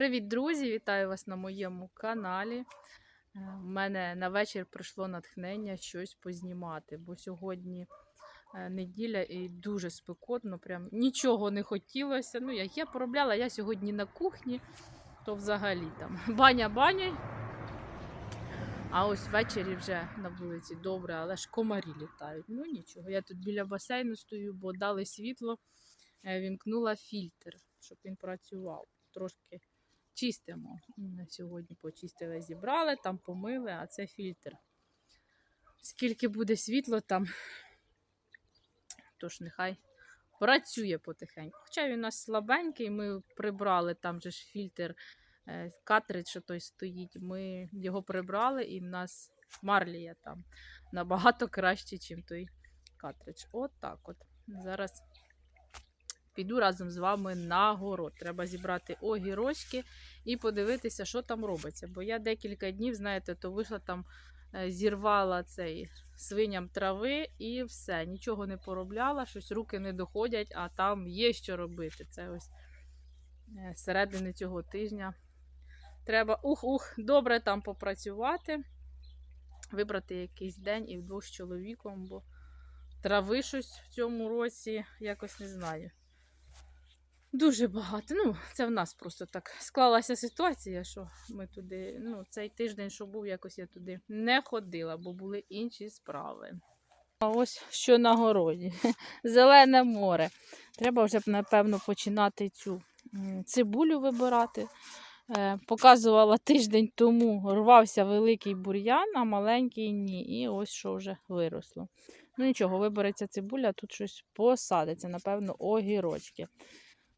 Привіт, друзі! Вітаю вас на моєму каналі. Е, В мене на вечір прийшло натхнення щось познімати, бо сьогодні е, неділя і дуже спекотно, прям нічого не хотілося. Ну, як я поробляла, я сьогодні на кухні, то взагалі там баня баня. А ось ввечері вже на вулиці добре, але ж комарі літають. Ну нічого, я тут біля басейну стою, бо дали світло, е, вімкнула фільтр, щоб він працював. Трошки чистимо. Сьогодні почистили, зібрали, там помили, а це фільтр. Скільки буде світло там, тож нехай працює потихеньку. Хоча він у нас слабенький, ми прибрали там же ж фільтр, е, картридж, що той стоїть. Ми його прибрали, і в нас марлія там набагато краще, ніж той картридж. От так от. Зараз піду разом з вами на город. Треба зібрати огірочки і подивитися, що там робиться. Бо я декілька днів, знаєте, то вийшла там, е, зірвала цей свиням трави і все. Нічого не поробляла, щось руки не доходять, а там є що робити. Це ось е, середини цього тижня. Треба ух-ух, добре там попрацювати, вибрати якийсь день і вдвох з чоловіком, бо трави щось в цьому році якось не знаю. Дуже багато. Ну, це в нас просто так склалася ситуація, що ми туди, ну, цей тиждень, що був, якось я туди не ходила, бо були інші справи. А ось що на городі. Зелене море. Треба вже, напевно, починати цю цибулю вибирати. Е, Показувала тиждень тому, рвався великий бур'ян, а маленький ні. І ось що вже виросло. Ну нічого, вибереться цибуля, тут щось посадиться, напевно, огірочки.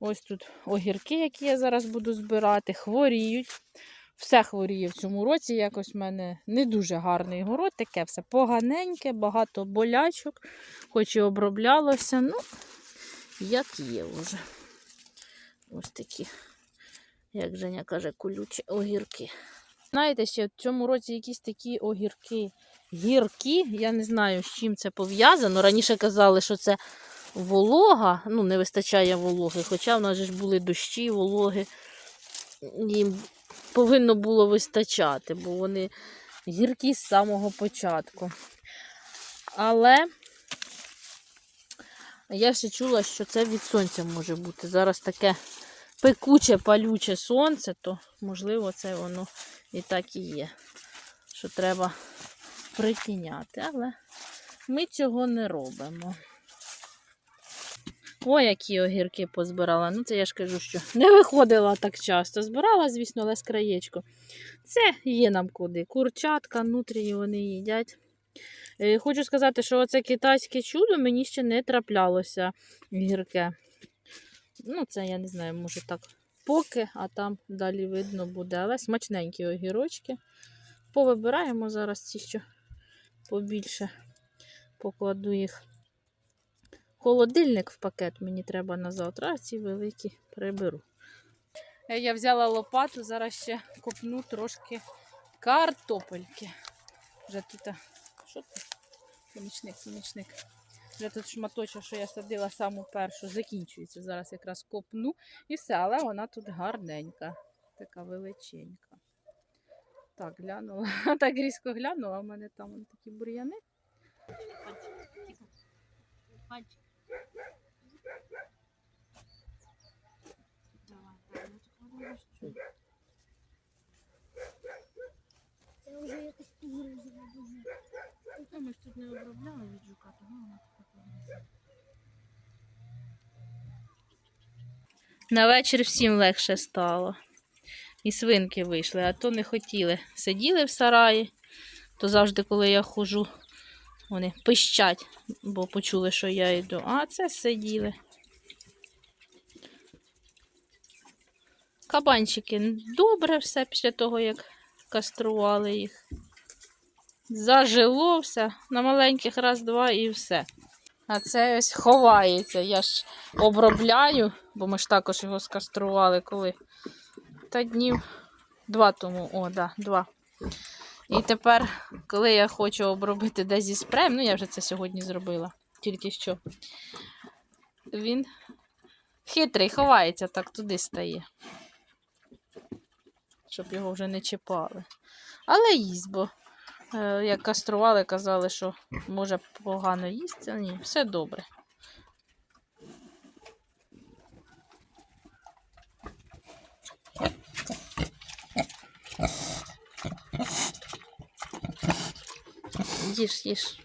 Ось тут огірки, які я зараз буду збирати, хворіють. Все хворіє в цьому році. Якось в мене не дуже гарний город, таке все поганеньке, багато болячок, хоч і оброблялося. Ну, як є вже. Ось такі, як Женя каже, колючі огірки. Знаєте, ще в цьому році якісь такі огірки гіркі. Я не знаю, з чим це пов'язано. Раніше казали, що це волога, ну, не вистачає вологи, хоча в нас ж були дощі, вологи. Їм повинно було вистачати, бо вони гіркі з самого початку. Але я ще чула, що це від сонця може бути. Зараз таке пекуче, палюче сонце, то, можливо, це воно і так і є. Що треба притіняти. Але ми цього не робимо. Ой, які огірки позбирала. Ну, це я ж кажу, що не виходила так часто. Збирала, звісно, але з краєчко. Це є нам куди. Курчатка, нутрії вони їдять. Е, Хочу сказати, що оце китайське чудо мені ще не траплялося гірке. Ну, це я не знаю, може так поки, а там далі видно буде. Але смачненькі огірочки. Повибираємо зараз ці, що побільше покладу їх холодильник в пакет мені треба на завтра, а ці великі приберу. Е, Я взяла лопату, зараз ще копну трошки картопельки. Вже тут, що це? Помічник, помічник. Вже тут шматочок, що я садила саму першу, закінчується. Зараз якраз копну і все, але вона тут гарненька, така величенька. Так, глянула. Так різко глянула, а в мене там такі бур'яни. Це вже якось погрузила дуже. Ну, ми ж тут не обробляли від жука, тому вона така На вечір всім легше стало. І свинки вийшли, а то не хотіли. Сиділи в сараї, то завжди, коли я хожу, вони пищать, бо почули, що я йду. А це сиділи. Кабанчики добре все після того, як кастрували їх. Зажило все, на маленьких раз-два і все. А це ось ховається. Я ж обробляю, бо ми ж також його скастрували коли. Та днів два тому, о, да, два. І тепер, коли я хочу обробити десь зі спреєм, ну я вже це сьогодні зробила, тільки що. Він хитрий, ховається, так туди стає. Щоб його вже не чіпали. Але їсть, бо е, як кастрували, казали, що може погано їсти. Ні, все добре. Їж, їж.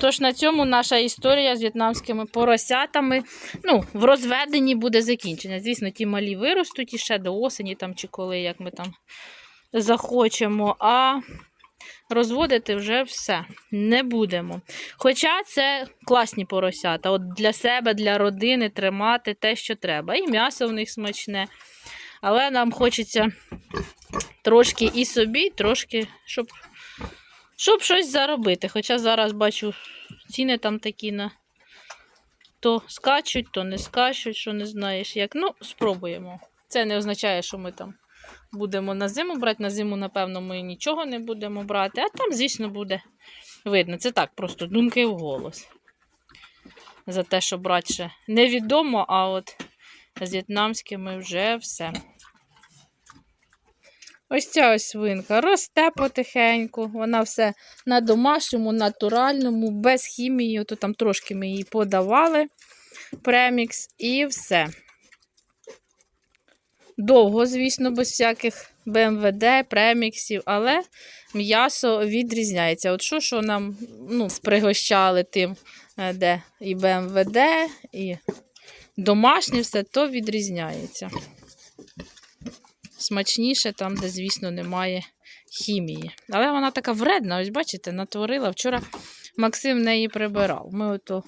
Тож на цьому наша історія з в'єтнамськими поросятами ну, в розведенні буде закінчена. Звісно, ті малі виростуть іще до осені там, чи коли, як ми там захочемо, а розводити вже все не будемо. Хоча це класні поросята. От для себе, для родини тримати те, що треба. І м'ясо в них смачне. Але нам хочеться трошки і собі, трошки, щоб, щоб щось заробити. Хоча зараз бачу, ціни там такі на то скачуть, то не скачуть, що не знаєш як. Ну, спробуємо. Це не означає, що ми там будемо на зиму брати. На зиму, напевно, ми нічого не будемо брати, а там, звісно, буде видно. Це так, просто думки в голос. За те, що брати ще невідомо, а от з в'єтнамськими вже все. Ось ця ось свинка росте потихеньку. Вона все на домашньому, натуральному, без хімії. То там трошки ми їй подавали премікс і все. Довго, звісно, без всяких БМВД, преміксів, але м'ясо відрізняється. От що, що нам ну, спригощали тим, е, де і БМВД, і домашнє все, то відрізняється. Смачніше там, де, звісно, немає хімії. Але вона така вредна, ось бачите, натворила. Вчора Максим неї прибирав. Ми ото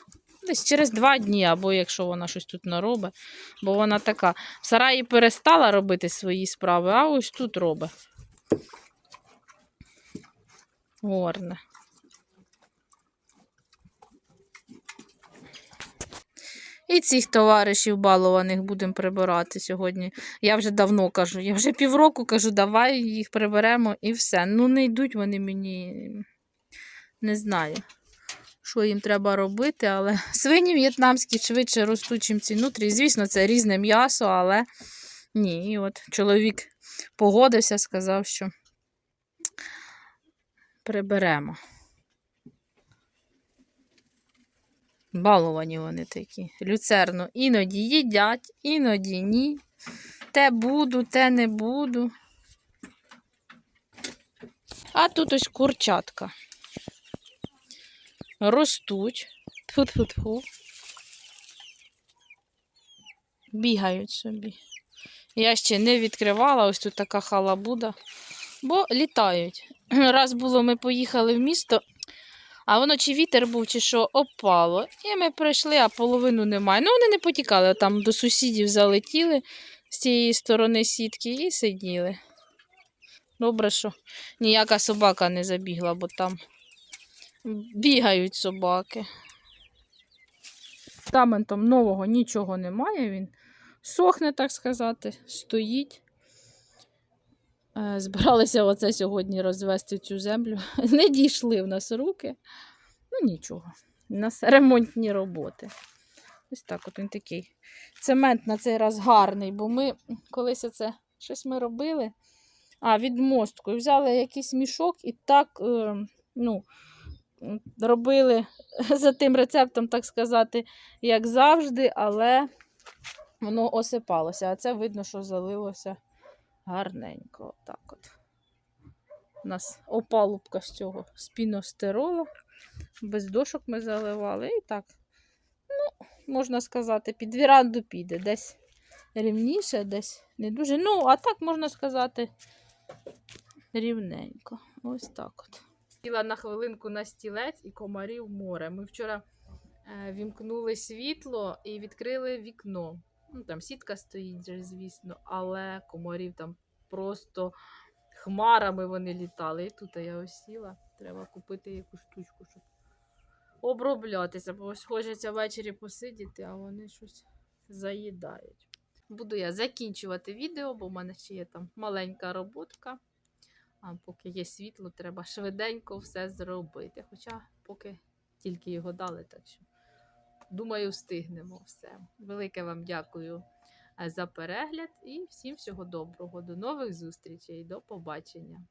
десь через два дні, або якщо вона щось тут наробить, бо вона така. В сараї перестала робити свої справи, а ось тут робить. Горне. І цих товаришів балованих будемо прибирати сьогодні. Я вже давно кажу, я вже півроку кажу, давай їх приберемо і все. Ну, не йдуть вони мені, не знаю, що їм треба робити, але свині в'єтнамські швидше ростуть, чим ці нутрі. Звісно, це різне м'ясо, але ні. І от чоловік погодився, сказав, що приберемо. Баловані вони такі. Люцерну іноді їдять, іноді ні. Те буду, те не буду. А тут ось курчатка. Ростуть. Тьфу-тьфу-тьфу. Бігають собі. Я ще не відкривала, ось тут така халабуда, бо літають. Раз було, ми поїхали в місто, а воно чи вітер був, чи що опало. І ми прийшли, а половину немає. Ну, вони не потікали, там до сусідів залетіли з цієї сторони сітки і сиділи. Добре, що ніяка собака не забігла, бо там бігають собаки. Таментом нового нічого немає, він сохне, так сказати, стоїть. Е, Збиралися оце сьогодні розвести цю землю. Не дійшли в нас руки. Ну нічого. У нас ремонтні роботи. Ось так от він такий. Цемент на цей раз гарний, бо ми колись оце щось ми робили. А, відмосткою. Взяли якийсь мішок і так е, ну, робили за тим рецептом, так сказати, як завжди, але воно осипалося. А це видно, що залилося гарненько. Отак от. У нас опалубка з цього спіностеролу. Без дошок ми заливали. І так, ну, можна сказати, під віранду піде. Десь рівніше, десь не дуже. Ну, а так можна сказати, рівненько. Ось так от. Сіла на хвилинку на стілець і комарів море. Ми вчора е, вімкнули світло і відкрили вікно. Ну, там сітка стоїть, звісно, але комарів там просто хмарами вони літали. І тут я ось сіла. Треба купити якусь штучку, щоб оброблятися, бо ось хочеться ввечері посидіти, а вони щось заїдають. Буду я закінчувати відео, бо в мене ще є там маленька роботка. А поки є світло, треба швиденько все зробити. Хоча поки тільки його дали, так що думаю, встигнемо все. Велике вам дякую е, за перегляд і всім всього доброго. До нових зустрічей. До побачення.